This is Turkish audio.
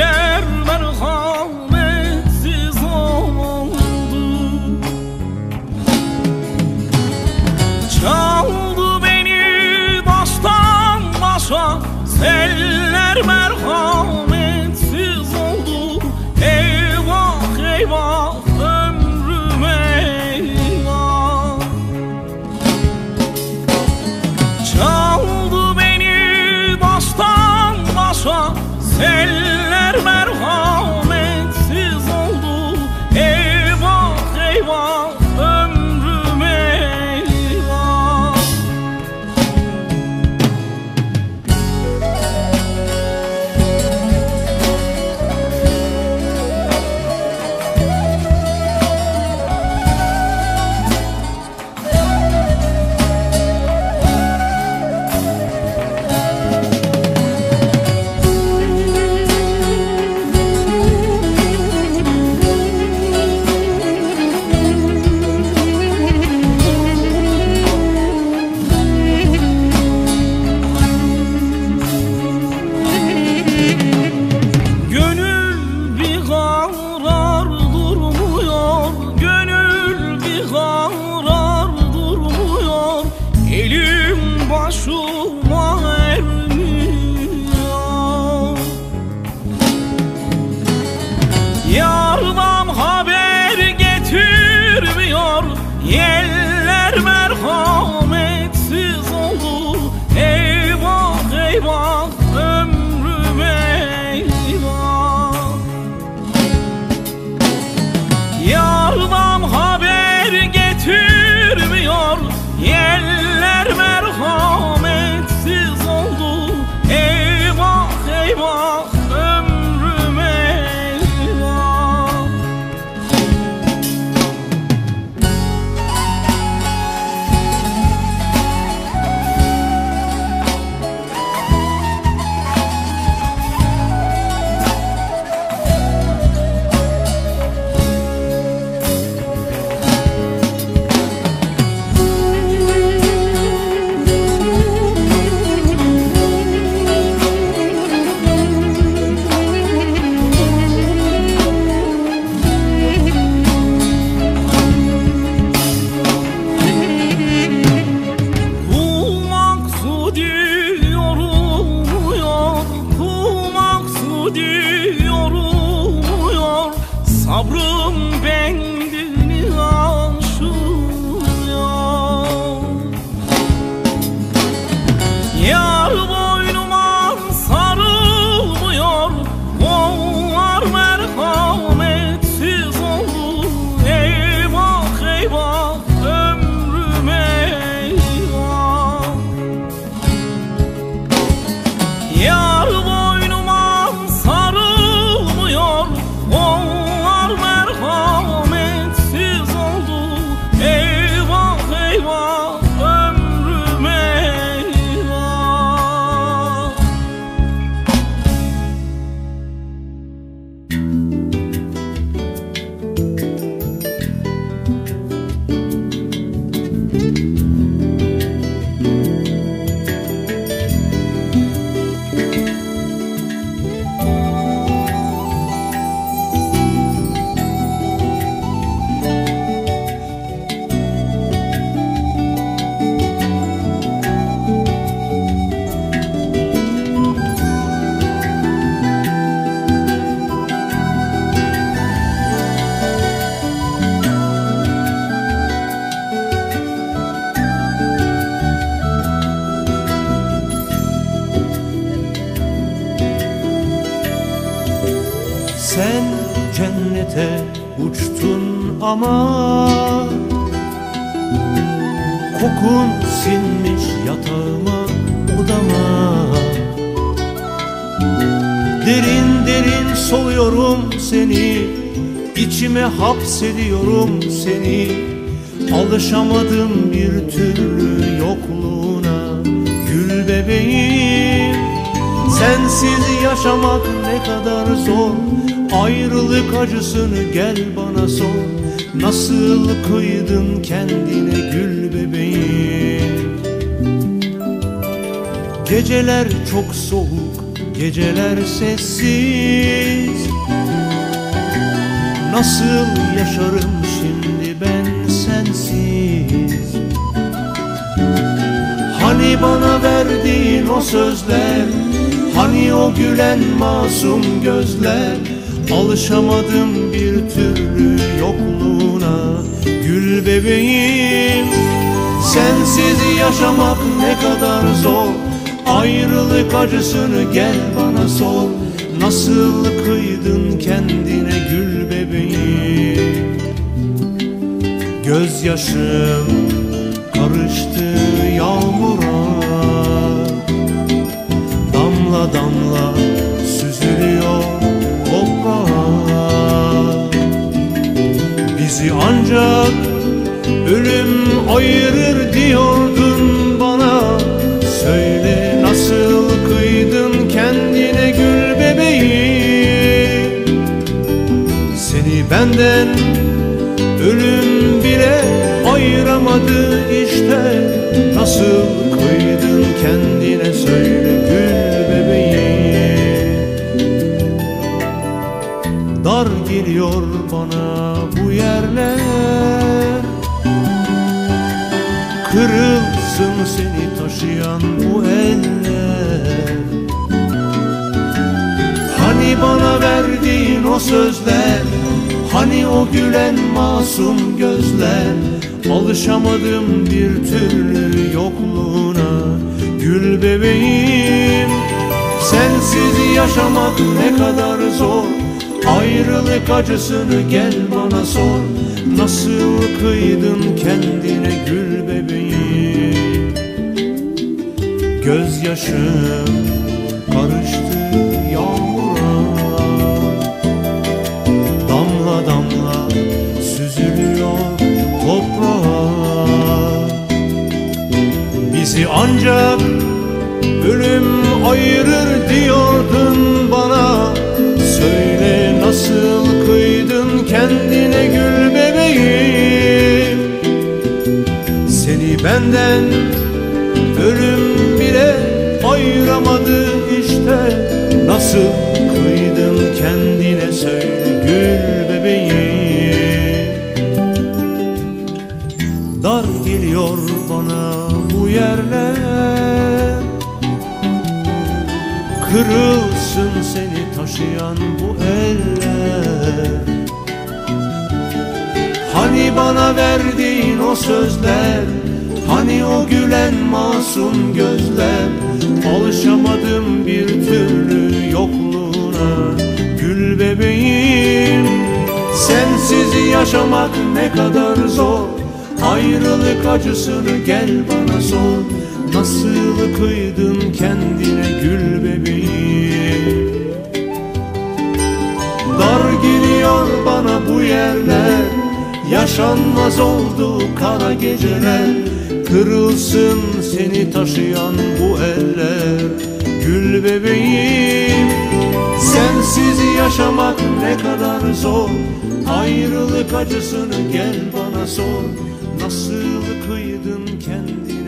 Eller merhametsiz oldu. Çaldı beni baştan başa Eller merhametsiz oldu. Eyvah eyvah ömrüm eyvah. Çaldı beni baştan başa Eller 花束 ama Kokun sinmiş yatağıma odama. Derin derin soluyorum seni içime hapsediyorum seni. Alışamadım bir türlü yokluğuna Gül bebeğim. Sensiz yaşamak ne kadar zor Ayrılık acısını gel bana sor Nasıl kıydın kendine gül bebeğim? Geceler çok soğuk, geceler sessiz. Nasıl yaşarım şimdi ben sensiz? Hani bana verdiğin o sözler Hani o gülen masum gözler? Alışamadım bir türlü yokluğuna Gül bebeğim. Sensiz yaşamak ne kadar zor. Ayrılık acısını gel bana sor. Nasıl kıydın kendine gül bebeğim? Gözyaşım karıştı Bizi ancak ölüm ayırır diyordun bana. Söyle nasıl kıydın kendine gül bebeğim? Seni benden ölüm bile ayıramadı işte. Nasıl kıydın kendine söyle gül Dar geliyor bana bu yerler. Kırılsın seni taşıyan bu eller. Hani bana verdiğin o sözler Hani o gülen masum gözler. Alışamadım bir türlü yokluğuna Gül bebeğim. Sensiz yaşamak ne kadar zor Ayrılık acısını gel bana sor. Nasıl kıydın kendine gül bebeğim? Gözyaşım karıştı kendine gül bebeğim. Seni benden ölüm bile ayıramadı işte. Nasıl kıydın kendine söyle gül bebeğim? Dar geliyor bana bu yerler. Kırılsın seni taşıyan bu eller Hani bana verdiğin o sözler Hani o gülen masum gözler. Alışamadım bir türlü yokluğuna Gül bebeğim. Sensiz yaşamak ne kadar zor. Ayrılık acısını gel bana sor. Nasıl kıydın kendine Yaşanmaz oldu kara geceler. Kırılsın seni taşıyan bu eller. Gül bebeğim Sensiz yaşamak ne kadar zor. Ayrılık acısını gel bana sor. Nasıl kıydın kendine gül